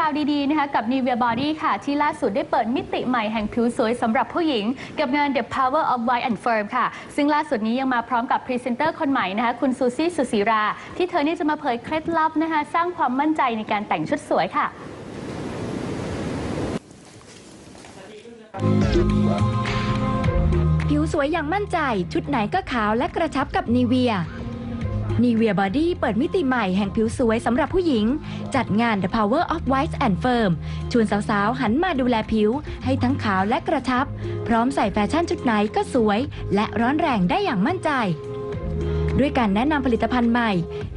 ราวดีๆนะคะกับ Nivea Body ค่ะ ที่ล่าสุดได้เปิดมิติใหม่แห่งผิวสวยสำหรับผู้หญิง กับงาน The Power of White and Firm ค่ะ ซึ่งล่าสุดนี้ยังมาพร้อมกับพรีเซนเตอร์คนใหม่นะคะคุณซูซี่สุศิรา ที่เธอนี่จะมาเผยเคล็ดลับนะคะสร้างความมั่นใจในการแต่งชุดสวยค่ะผิวสวยอย่างมั่นใจ ชุดไหนก็ขาวและกระชับกับนีเวีย นีเวียบอดี้เปิดมิติใหม่แห่งผิวสวยสำหรับผู้หญิง จัดงาน The Power of White and Firm ชวนสาวๆ หันมาดูแลผิว ให้ทั้งขาวและกระชับ พร้อมใส่แฟชั่นชุดไหนก็สวย และร้อนแรงได้อย่างมั่นใจ ด้วยการแนะนำผลิตภัณฑ์ใหม่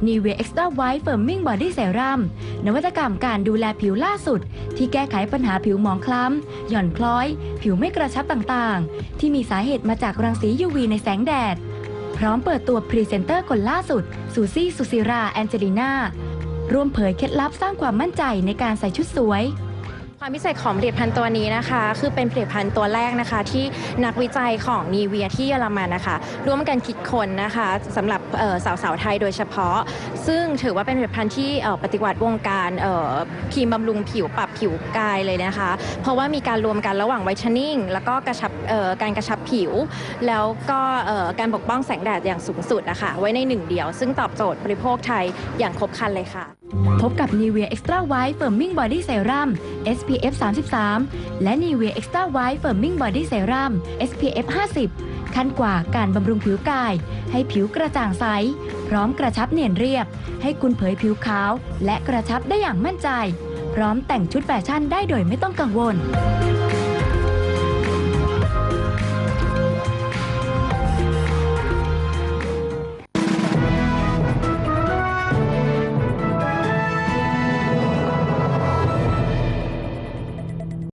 Nivea Extra White Firming Body Serum นวัตกรรมการดูแลผิวล่าสุด ที่แก้ไขปัญหาผิวหมองคล้ำ หย่อนคล้อย ผิวไม่กระชับต่างๆ ที่มีสาเหตุมาจากรังสี UV ในแสงแดด พร้อมเปิดตัวพรีเซนเตอร์คนล่าสุด ซูซี่ สุซิรา แอนเจลิน่า ร่วมเผยเคล็ดลับสร้างความมั่นใจในการใส่ชุดสวย ความพิเศษของผลิตภัณฑ์ตัวนี้นะคะ คือเป็นผลิตภัณฑ์ตัวแรกนะคะ ที่นักวิจัยของนีเวียที่เยอรมันนะคะ ร่วมกันคิดค้นนะคะสำหรับสาวๆไทยโดยเฉพาะ ซึ่งถือว่าเป็นผลิตภัณฑ์ที่ปฏิวัติวงการครีมบำรุงผิวปรับผิวกายเลยนะคะ เพราะว่ามีการรวมกันระหว่างไวท์เนนิ่งแล้วก็กระชับการกระชับผิว แล้วก็การปกป้องแสงแดดอย่างสูงสุดนะคะไว้ในหนึ่งเดียว ซึ่งตอบโจทย์บริโภคไทยอย่างครบครันเลยค่ะพบกับ Nivea Extra White Firming Body Serum SPF 33 และ Nivea Extra White Firming Body Serum SPF 50 ขั้นกว่าการบำรุงผิวกาย ให้ผิวกระจ่างใส พร้อมกระชับเนียนเรียบ ให้คุณเผยผิวขาว และกระชับได้อย่างมั่นใจ พร้อมแต่งชุดแฟชั่นได้โดยไม่ต้องกังวล